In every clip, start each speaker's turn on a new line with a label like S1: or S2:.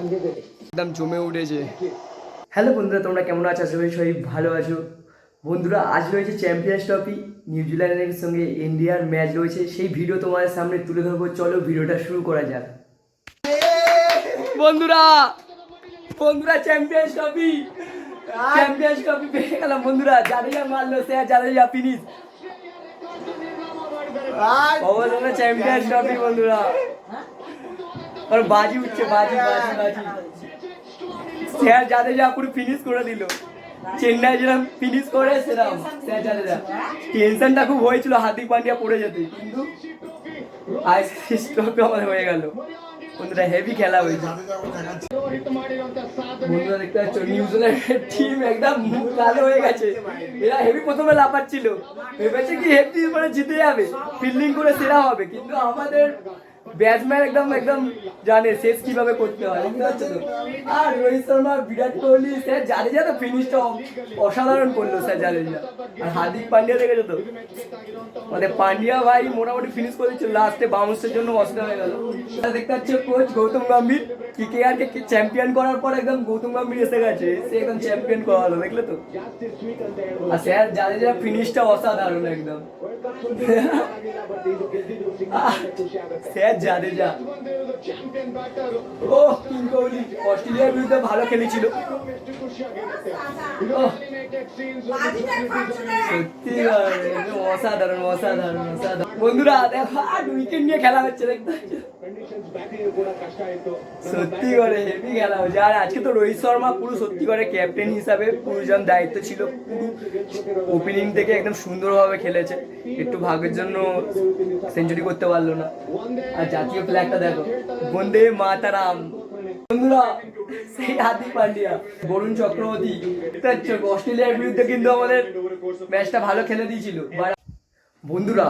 S1: একদম জমে উঠেছে। হ্যালো বন্ধুরা তোমরা কেমন আছো? আশা করি সবাই ভালো আছো। বন্ধুরা আজ রয়েছে চ্যাম্পিয়ন্স ট্রফি নিউজিল্যান্ডের সঙ্গে ইন্ডিয়ার ম্যাচ রয়েছে। সেই ভিডিও তোমাদের সামনে তুলে ধরবো। চলো ভিডিওটা শুরু করা যাক। বন্ধুরা বন্ধুরা চ্যাম্পিয়ন্স ট্রফি চ্যাম্পিয়ন্স ট্রফি পেয়ে গেলাম বন্ধুরা। জাদেজা মারলো সে জাদেজা ফিনিশ অবদানে চ্যাম্পিয়ন্স ট্রফি বন্ধুরা। আর বাজি উঠছে, বাজি বাজি বাজি। স্যার জাদেজা পুরো ফিনিশ করে দিল। চেন্নাই যেরকম ফিনিশ করে সেরকম স্যার জাদেজা টেনশনটা খুব হয়েছিল, হার্দিক পান্ডিয়া পড়ে যেতে। কিন্তু আইসিসি ট্রফি আমাদের হয়ে গেল। বন্ধুরা হেভি খেলা হয়েছে। বন্ধুরা, দেখতে পাচ্ছ নিউজিল্যান্ডের টিম একদম মুখ কালো হয়ে গেছে। এরা হেভি প্রথমে লাফাচ্ছিল। ভেবেছে কি হেভি মানে জিতে যাবে। ফিল্ডিং করে সেরা হবে। কিন্তু আমাদের ব্যাটসম্যান একদম একদম জানে শেষ কীভাবে করতে হয়। আর রোহিত শর্মা, বিরাট কোহলি, স্যার জাদেজা তো ফিনিশটা অসাধারণ করল, স্যার জাদেজা আর হার্দিক পান্ডিয়া দেখেছ তো? মানে পান্ডিয়া ভাই মোটামুটি ফিনিশ করে দিচ্ছিল লাস্টে বাউন্সের জন্য অসুবিধা হয়ে গেল। দেখতে পাচ্ছি কোচ গৌতম গম্ভীর কেকেআর কে চ্যাম্পিয়ন করার পর একদম গৌতম গম্ভীর এসে গেছে। সে একদম চ্যাম্পিয়ন করালো দেখলে তো? আর স্যার জাদেজা ফিনিশটা অসাধারণ একদম। স্যার জাদেজা ও কিং কোহলি অস্ট্রেলিয়ার বিরুদ্ধে ভালো খেলেছিল। সত্যি অসাধারণ অসাধারণ অসাধারণ। বন্ধুরা দেখো আট উইকেট নিয়ে খেলা হচ্ছে দেখতে সত্যি করে হেভি খেলা হচ্ছে। আর আজকে তো রোহিত শর্মা পুরো সত্যি করে ক্যাপ্টেন হিসাবে পুরো যেমন দায়িত্ব ছিল পুরো ওপেনিং থেকে একদম সুন্দরভাবে খেলেছে। একটু ভাগের জন্য সেঞ্চুরি করতে পারল না। আর জাতীয় ফ্ল্যাগটা দেখো বন্দে মাতারাম। বন্ধুরা সেই হার্দিক পান্ডিয়া। বরুণ চক্রবর্তী অস্ট্রেলিয়ার বিরুদ্ধে কিন্তু আমাদের ম্যাচটা ভালো খেলে দিয়েছিল। বন্ধুরা,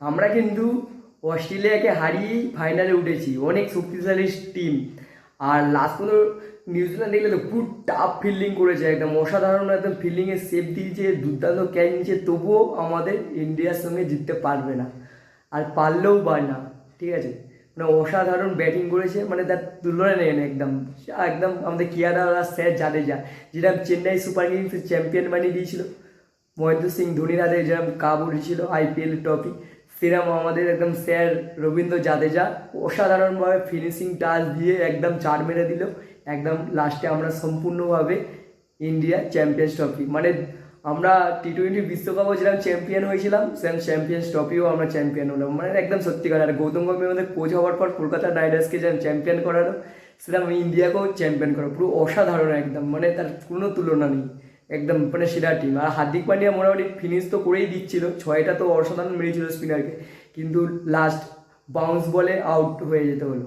S1: আমরা কিন্তু অস্ট্রেলিয়াকে হারিয়েই ফাইনালে উঠেছি। অনেক শক্তিশালী টিম। আর লাস্ট পর্যন্ত নিউজিল্যান্ড দেখলে তো পুরো টাফ ফিল্ডিং করেছে। একদম অসাধারণ একদম ফিল্ডিংয়ে সেফ দিয়েছে, দুর্দান্ত ক্যাচ নিয়েছে। তবুও আমাদের ইন্ডিয়ার সঙ্গে জিততে পারবে না। আর পারলেও বা না। ঠিক আছে? মানে অসাধারণ ব্যাটিং করেছে মানে তার তুলনা নেই একদম। একদম আমাদের কিয়ারা স্যার জাদেজা যেটা চেন্নাই সুপার কিংস চ্যাম্পিয়ন বানিয়ে দিয়েছিল, মহেন্দ্র সিং ধোনির হাতে যেরকম কাপ উঠেছিল আইপিএল ট্রফি সেরকম আমাদের একদম স্যার রবীন্দ্র জাদেজা অসাধারণভাবে ফিনিশিং টাচ দিয়ে একদম চার মেরে দিল। একদম লাস্টে আমরা সম্পূর্ণভাবে ইন্ডিয়া চ্যাম্পিয়ন্স ট্রফি মানে আমরা টি টোয়েন্টি বিশ্বকাপও যেরকম চ্যাম্পিয়ন হয়েছিলাম সেম চ্যাম্পিয়ন্স ট্রফিও আমরা চ্যাম্পিয়ন হলাম। মানে একদম সত্যি কথা আর গৌতম গম্ভীর আমাদের কোচ হওয়ার পর কলকাতা রাইডার্সকে যেমন চ্যাম্পিয়ন করালো সেরকম ইন্ডিয়াকেও চ্যাম্পিয়ন করা পুরো অসাধারণ একদম মানে তার কোনো তুলনা নেই। একদম মানে সেরা টিম আর হার্দিক পান্ডিয়া মোটামুটি ফিনিশ তো করেই দিচ্ছিল, ছয়টা তো অসাধারণ মেরেছিল স্পিনারকে কিন্তু লাস্ট বাউন্স বলে আউট হয়ে যেতে হলো।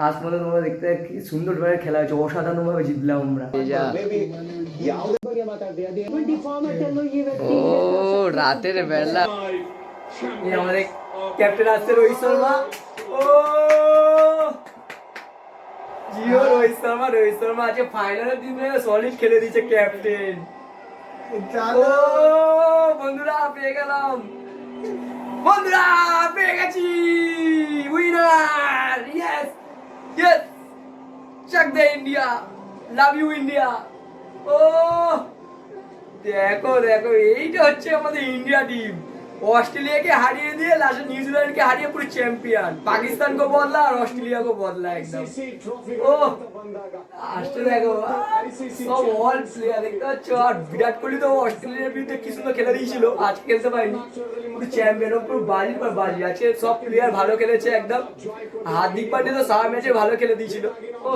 S1: মধ্যে তোমরা দেখতে কি সুন্দরভাবে খেলা হয়েছে অসাধারণভাবে জিতলাম আমরা। ও রাতের বেলা। আমাদের ক্যাপ্টেন আসছে রোহিত শর্মা। ও! জিও রোহিত শর্মা রোহিত শর্মা আজকে ফাইনালের দিনে সলিড খেলে দিয়েছে ক্যাপ্টেন। ও বন্ধুরা পেয়ে গেলাম। বন্ধুরা পেয়ে গেছি। Winner yes Check the India Love you India! Oh! দেখো দেখো এইটা হচ্ছে আমাদের ইন্ডিয়া টিম অস্ট্রেলিয়াকে হারিয়ে দিয়ে লাস্টে নিউজিল্যান্ডকে হারিয়ে পুরো চ্যাম্পিয়ন পাকিস্তানকে বদলা আর অস্ট্রেলিয়াকে বদলা একদম। ও আসতে দেখো সব অল প্লেয়ার দেখতে পাচ্ছ আর বিরাট কোহলি তো অস্ট্রেলিয়ার বিরুদ্ধে কি সুন্দর খেলে দিয়েছিল আজ খেলতে পারিনি পুরো চ্যাম্পিয়ন পুরো বাজি পর বাজি আছে সব প্লেয়ার ভালো খেলেছে একদম হার্দিক পান্ডে তো সারা ম্যাচে ভালো খেলে দিয়েছিল ও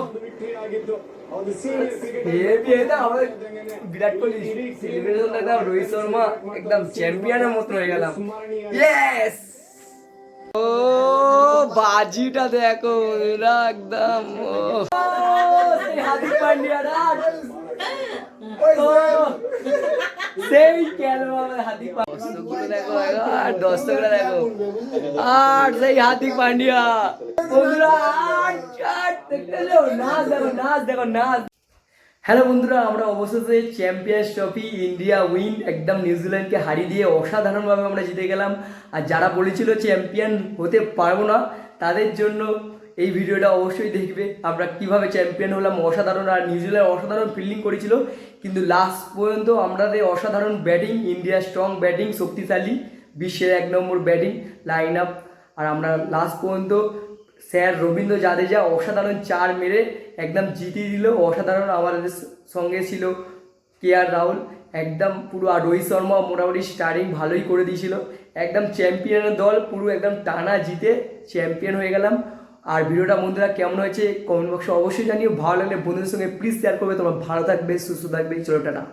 S1: বিরাট কোহলি সেলিব্রেশন একদম রোহিত শর্মা একদম চ্যাম্পিয়নের মতো হয়ে গেলাম ইয়েস বাজিটা দেখো একদম সেই দেখো পান্ডিয়া। বন্ধুরা? নাচ দেখো নাচ দেখো, নাচ। হ্যালো বন্ধুরা, আমরা অবশেষে চ্যাম্পিয়ন্স ট্রফি ইন্ডিয়া উইন একদম নিউজিল্যান্ডকে হারিয়ে দিয়ে অসাধারণভাবে আমরা জিতে গেলাম। আর যারা বলেছিল চ্যাম্পিয়ন হতে পারব না তাদের জন্য এই ভিডিওটা অবশ্যই দেখবে। আমরা কীভাবে চ্যাম্পিয়ন হলাম, অসাধারণ আর নিউজিল্যান্ড অসাধারণ ফিল্ডিং করেছিল। কিন্তু লাস্ট পর্যন্ত আমাদের অসাধারণ ব্যাটিং ইন্ডিয়া স্ট্রং ব্যাটিং শক্তিশালী, বিশ্বের এক নম্বর ব্যাটিং লাইন আপ আর আমরা লাস্ট পর্যন্ত স্যার রবীন্দ্র জাদেজা অসাধারণ চার মেরে একদম জিতিয়ে দিল। অসাধারণ আমাদের সঙ্গে ছিল কে আর রাহুল। একদম পুরো আর রোহিত শর্মা মোটামুটি স্টার্টিং ভালোই করে দিয়েছিল। একদম চ্যাম্পিয়নের দল, পুরো একদম টানা জিতে চ্যাম্পিয়ন হয়ে গেলাম। আর ভিডিওটা বন্ধুরা কেমন হয়েছে কমেন্ট বক্সে অবশ্যই জানিও। ভালো লাগলে বন্ধুদের সঙ্গে প্লিজ শেয়ার করবে। তোমরা ভালো থাকবে, সুস্থ থাকবে। চলো টাটা।